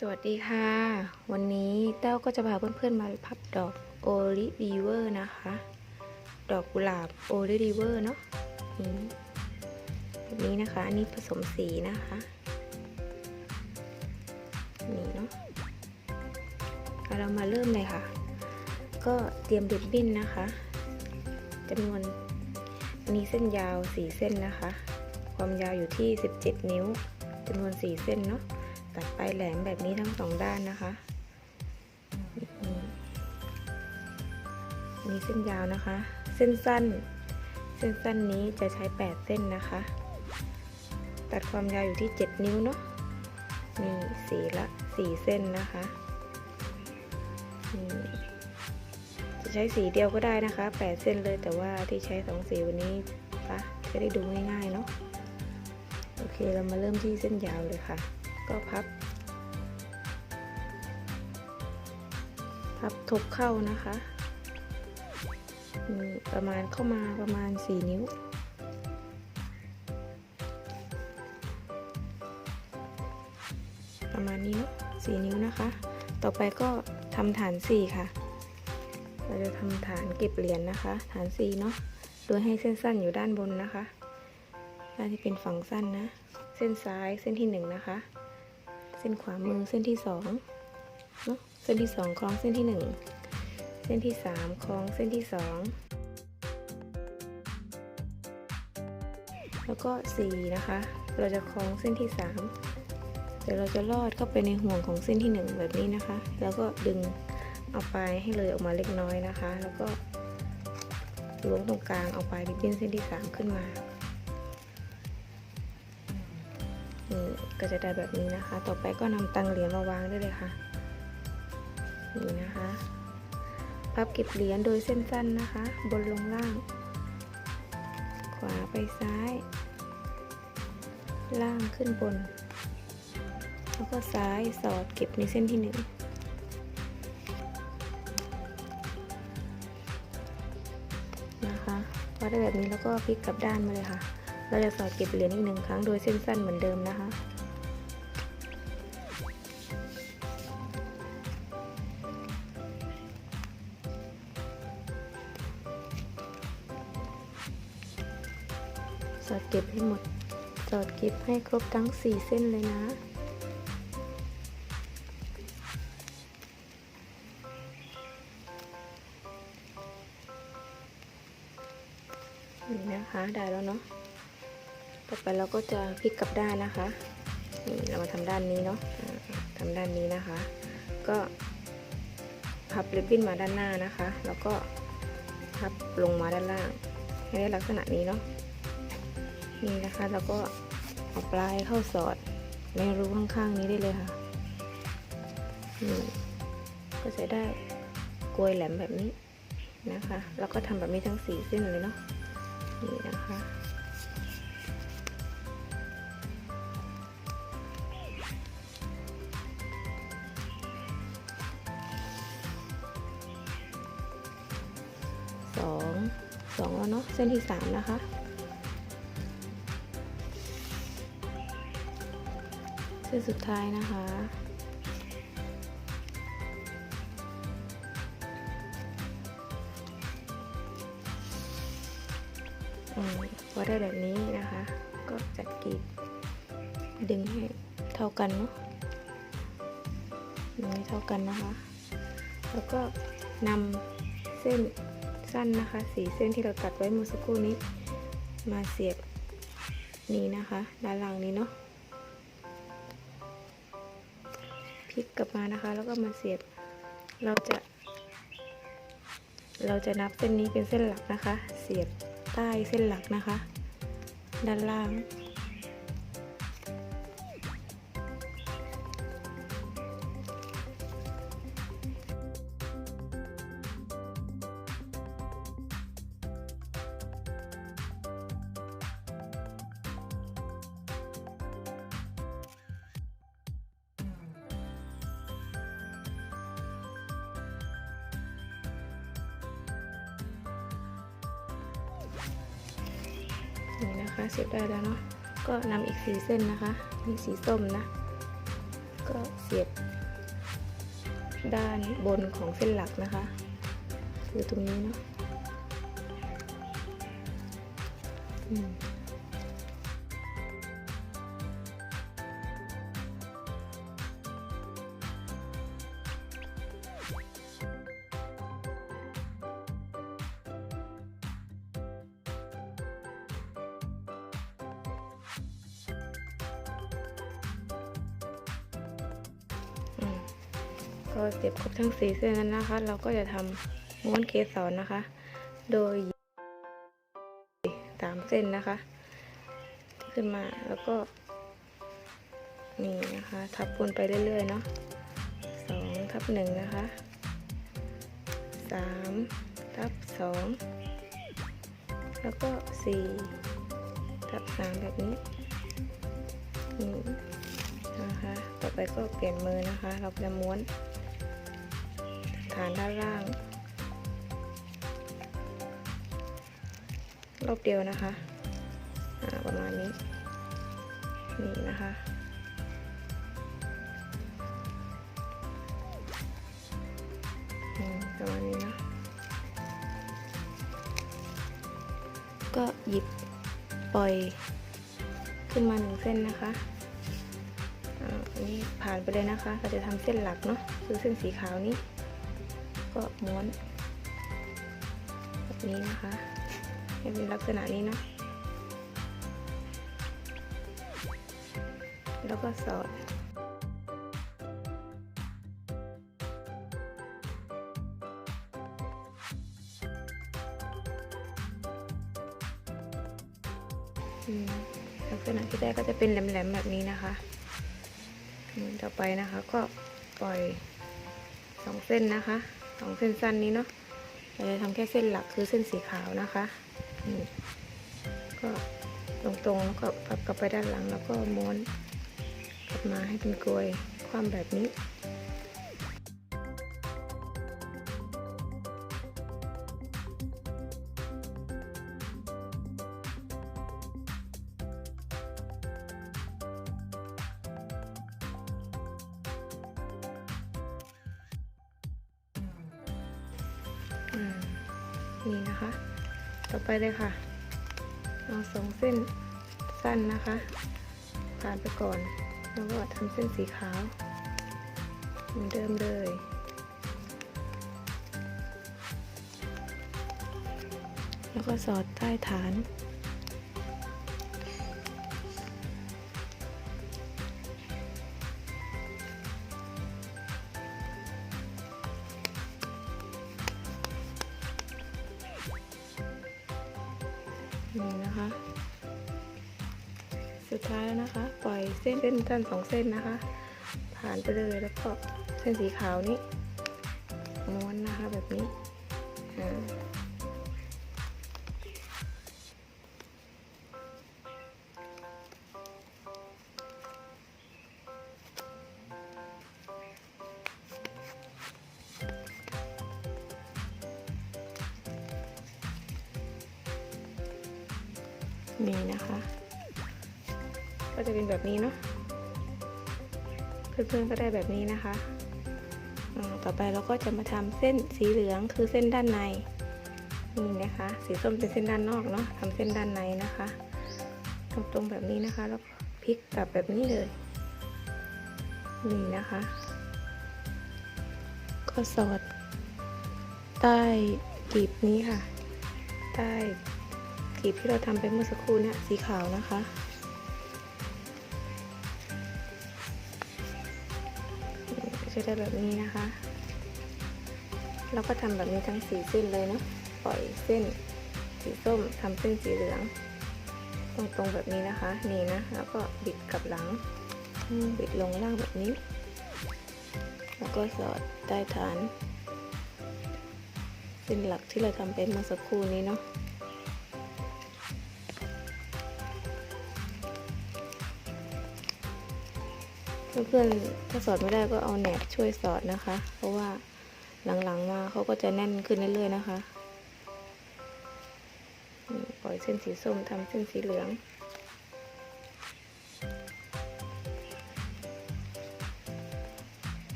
สวัสดีค่ะ วันนี้เต้าก็จะพาเพื่อนๆมาพับดอกโอลิวีเวอร์นะคะ ดอกกุหลาบโอลิวีเวอร์เนาะนี่แบบนี้นะคะ อันนี้ผสมสีนะคะ นี่เนาะเอาเรามาเริ่มเลยค่ะ ก็เตรียมริบบิ้นนะคะจำนวนอันนี้เส้นยาว 4 เส้นนะคะ ความยาวอยู่ที่ 17 นิ้วจำนวน 4 เส้นเนาะ ตัดปลายแหลมแบบนี้ทั้งสองด้านนะคะนี่อันนี้เส้นยาวนะคะ เส้นสั้น เส้นสั้นนี้จะใช้ 8 เส้นนะคะ ตัดความยาวอยู่ที่ 7 นิ้วเนาะนี่สีละ4เส้นนะคะ จะใช้สีเดียวก็ได้นะคะ 8 เส้นเลยแต่ว่าที่ใช้2สีวันนี้ปะจะได้ดูง่ายๆเนาะโอเคเรามาเริ่มที่เส้นยาวเลยค่ะ ก็พับ พับทบเข้านะคะประมาณเข้ามาประมาณ 4 นิ้ว ประมาณนี้เนาะ4นิ้วนะคะ ต่อไปก็ทำฐาน 4 ค่ะ เราจะทำฐานเก็บเหรียญนะคะ ฐาน 4 เนาะโดยให้เส้นสั้นอยู่ด้านบนนะคะด้านที่เป็นฝั่งสั้นนะ เส้นซ้ายเส้นที่ 1 นะคะ ส้นขวามือเส้นที่2เนาะเส้นที่2คล้องเส้นที่1เส้นที่3คล้องเส้นที่2แล้วก็4นะคะ เราจะคล้องเส้นที่3เดี๋ยวเราจะลอดเข้าไปในห่วงของเส้นที่1แบบนี้นะคะ แล้วก็ดึงเอาปลายให้เลยออกมาเล็กน้อยนะคะ แล้วก็ล้วงตรงกลางเอาปลายริบบิ้นเส้นที่3ขึ้นมา ก็จะได้แบบนี้นะคะ ต่อไปก็นำตังเหรียญมาวางได้เลยค่ะ นี่นะคะ พับเก็บเหรียญโดยเส้นสั้นนะคะ บนลงล่าง ขวาไปซ้าย ล่างขึ้นบน แล้วก็ซ้ายสอดเก็บในเส้นที่หนึ่งนะคะพอได้แบบนี้แล้วก็พลิกกลับด้านมาเลยค่ะ เราจะสอดเก็บเหรียญอีกหนึ่งครั้งโดยเส้นสั้นเหมือนเดิมนะคะ สอดเก็บให้หมด สอดเก็บให้ครบทั้ง 4 เส้นเลยนะ นี่นะคะได้แล้วเนาะ ต่อไปเราก็จะพลิกกลับด้านนะคะ นี่เรามาทำด้านนี้เนาะทำด้านนี้นะคะ ก็พับริบบิ้นมาด้านหน้านะคะ แล้วก็พับลงมาด้านล่างให้ได้ลักษณะนี้เนาะ นี่นะคะแล้วก็เอาปลายเข้าสอดในรูข้างๆนี้ได้เลยค่ะนี่ก็จะได้กลวยแหลมแบบนี้นะคะ แล้วก็ทำแบบนี้ทั้งสี่เส้นเลยเนาะนี่นะคะสองสองแล้วเนาะเส้นที่สามนะคะ นสุดท้ายนะคะอืมพอได้แบบนี้นะคะ ก็จัดกรีดดึงให้เท่ากันเนาะดึงให้เท่ากันนะคะ แล้วก็นำเส้นสั้นนะคะสีเส้นที่เราตัดไว้เมื่อสักครู่นี้ มาเสียบนี้นะคะ ด้านล่างนี้เนาะ ลิกกลับมานะคะ แล้วก็มาเสียบ เราจะ เราจะนับเส้นนี้เป็นเส้นหลักนะคะ เสียบใต้เส้นหลักนะคะ ด้านล่าง นี่นะคะเสียบได้แล้วเนาะก็นำอีกสีเส้นนะคะนี่สีส้มนะก็ก็เสียบด้านบนของเส้นหลักนะคะ คือตรงนี้เนาะ พอเสียบครบทั้งสีเส้นนั้นนะคะ เราก็จะทำม้วนเกสรนะคะ โดยสามเส้นนะคะ ขึ้นมาแล้วก็ นี่นะคะ ทับวนไปเรื่อยๆเนาะสองทับหนึ่งนะคะสามทับสองแล้วก็สี่ทับสามแบบนี้นี่นะคะ ต่อไปก็เปลี่ยนมือนะคะ เราจะม้วน ฐานด้านล่าง รอบเดียวนะคะประมาณนี้ นี่นะคะประมาณนี้นะ ก็หยิบปล่อยขึ้นมาหนึ่งเส้นนะคะอันนี้ผ่านไปเลยนะคะ เราจะทำเส้นหลักเนาะคือเส้นสีขาวนี้ ก็ม้วนแบบนี้นะคะให้เป็นลักษณะนี้นะแล้วก็สอดลักษณะที่ได้ก็จะเป็นแหลมๆแบบนี้นะคะ ต่อไปนะคะก็ปล่อยสองเส้นนะคะ องเส้นสั้นนี้เนาะเราจะทำแค่เส้นหลักคือเส้นสีขาวนะคะก็ตรงๆแล้วก็พับกลับไปด้านหลังแล้วก็ม้วนกลับมาให้เป็นกลวยความแบบนี้ งเส้นสั้นนะคะ ผ่านไปก่อน แล้วก็ทำเส้นสีขาวเหมือนเดิมเลยแล้วก็สอดใต้ฐาน ท้ายแล้วนะคะ ปล่อยเส้นเส้นสั้นสองเส้นนะคะ ผ่านไปเลยแล้วก็เส้นสีขาวนี้ม้วนนะคะแบบนี้อ่า ก็จะเป็นแบบนี้เนาะเพื่อนๆก็ได้แบบนี้นะคะต่อไปเราก็จะมาทำเส้นสีเหลืองคือเส้นด้านในนี่นะคะ สีส้มเป็นเส้นด้านนอกเนาะทำเส้นด้านในนะคะตรงๆแบบนี้นะคะ แล้วพลิกกลับแบบนี้เลยนี่นะคะ ก็สอดใต้กลีบนี้ค่ะ ใต้กลีบที่เราทำไปเมื่อสักครู่เนี่ยสีขาวนะคะ จะได้แบบนี้นะคะ เราก็ทำแบบนี้ทั้งสีเส้นเลยเนาะปล่อยเส้นสีส้มทำเส้นสีเหลือง ตรงๆแบบนี้นะคะ นี่นะแล้วก็บิดกลับหลังบิดลงล่างแบบนี้ แล้วก็สอดใต้ฐานเส้นหลักที่เราทำเป็นเมื่อสักครู่นี้เนาะ เพื่อนๆถ้าสอดไม่ได้ก็เอาแหนบช่วยสอดนะคะ เพราะว่าหลังๆมาเขาก็จะแน่นขึ้นเรื่อยๆนะคะปล่อยเส้นสีส้มทำเส้นสีเหลือง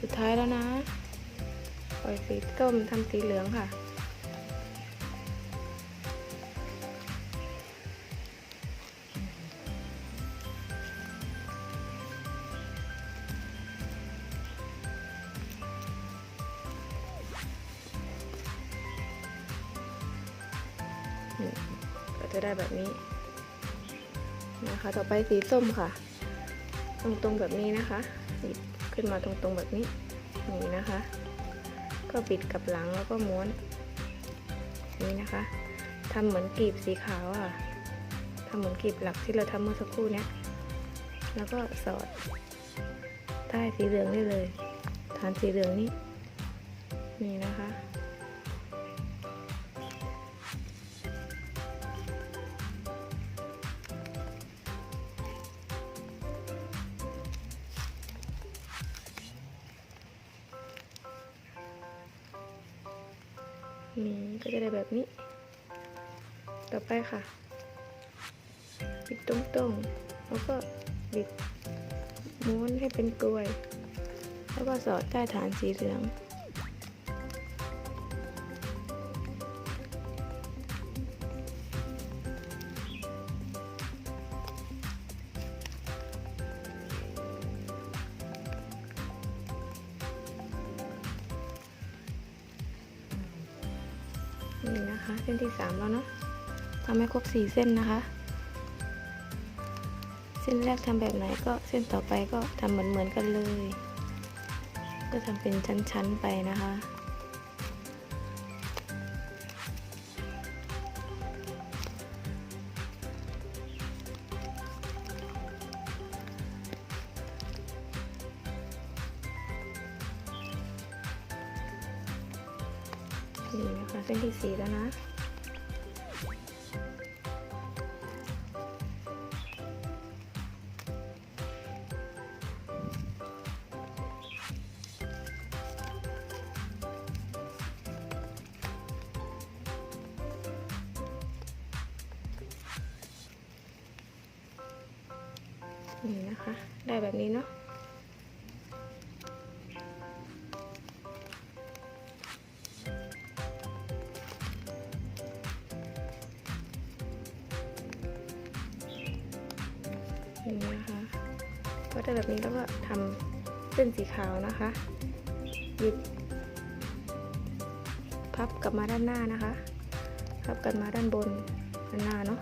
สุดท้ายแล้วนะ ล่อยสีส้มทำสีเหลืองค่ะ ก็จะได้แบบนี้นะคะ ต่อไปสีส้มค่ะ ตรงๆแบบนี้นะคะบิดขึ้นมาตรงๆแบบนี้ นี่นะคะ ก็บิดกับหลังแล้วก็ม้วนนี่นะคะทำเหมือนกลีบสีขาวอะค่ะทำเหมือนกลีบหลักที่เราทำเมื่อสักครู่เนี้ยแล้วก็สอดใต้สีเหลืองได้เลย ฐานสีเหลืองนี้นี่นะคะ นี่ก็จะได้แบบนี้ ต่อไปค่ะ บิดตรงๆ แล้วก็บิดม้วนให้เป็นกลวย แล้วก็สอดใต้ฐานสีเหลือง นี่นะคะ เส้นที่สามแล้วเนาะทำให้ครบสี่เส้นนะคะ เส้นแรกทำแบบไหนก็เส้นต่อไปก็ทำเหมือนเหมือนๆกันเลย ก็ทำเป็นชั้นๆไปนะคะ นี่งนะคะเส้นที่สี่แล้วนะ ก็ได้แบบนี้แล้วก็ทำเส้นสีขาวนะคะหยิบพับกลับมาด้านหน้านะคะ พับกันมาด้านบนด้านหน้าเนาะ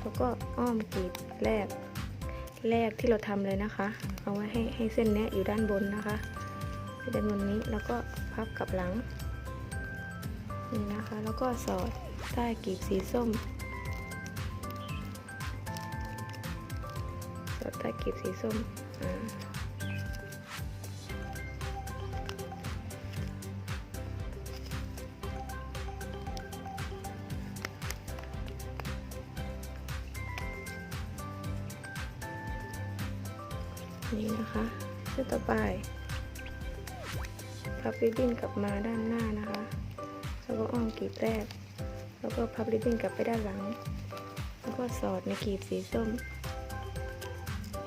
แล้วก็อ้อมกรีบแรกแรกที่เราทำเลยนะคะ เอาไว้ให้ให้เส้นเนี้ยอยู่ด้านบนนะคะด้านบนนี้แล้วก็พับกลับหลังนี่นะคะ แล้วก็สอดใต้กรีบสีส้ม สอดใต้กลีบสีส้มนี่นะคะเส้นต่อไปพับริบบิ้นกลับมาด้านหน้านะคะแล้วก็อ้อมกลีบแรก แล้วก็พับริบบิ้นกลับไปด้านหลัง แล้วก็สอดในกลีบสีส้ม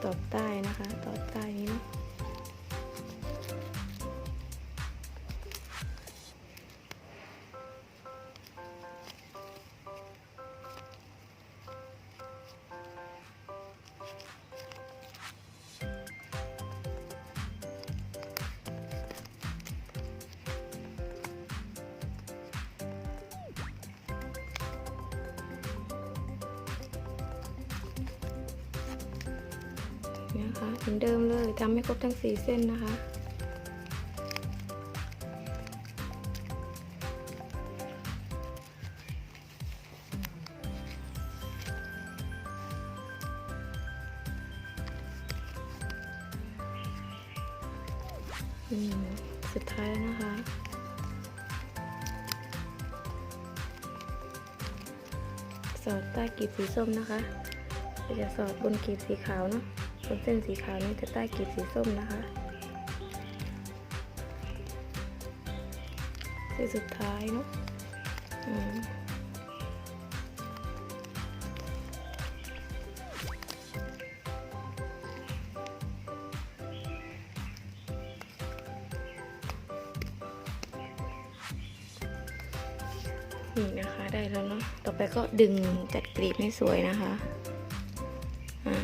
ต่อใต้นะคะ ต่อใต้นี้เนาะ นะคะเหมือนเดิมเลยทำให้ครบทั้ง 4 เส้นนะคะสุดท้ายนะคะสอดใต้กลีบสีส้มนะคะ จะสอดบนกลีบสีขาวเนาะ บนเส้นสีขาวนี้จะใต้กลีบสีส้มนะคะเส้นสุดท้ายเนาะนี่นะคะได้แล้วเนาะ ต่อไปก็ดึงจัดกรีบให้สวยนะคะ อ่า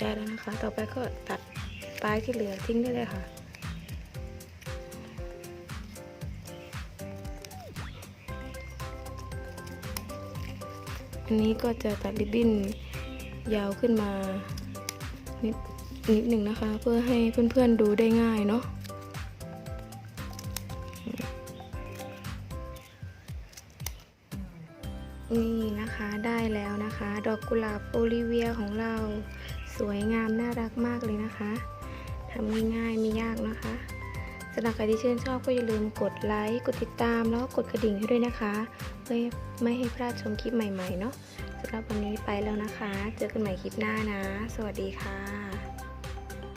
ได้แล้วนะคะ ต่อไปก็ตัดปลายที่เหลือทิ้งได้เลยค่ะ อันนี้ก็จะตัดริบบิ้นยาวขึ้นมานิดนิดหนึ่งนะคะ เพื่อให้เพื่อนๆดูได้ง่ายเนาะนี่นะคะได้แล้วนะคะ ดอกกุหลาบโอลิเวียของเรา วยงามน่ารักมากเลยนะคะทำง่ายๆไม่ยากนะคะสำหรับใครที่ชื่นชอบก็อย่าลืมกดไลค์กดติดตามแล้วก็กดกระดิ่งให้ด้วยนะคะ เพื่อไม่ให้พลาดชมคลิปใหม่ๆเนาะสำหรับวันนี้ไปแล้วนะคะ เจอกันใหม่คลิปหน้านะ สวัสดีค่ะ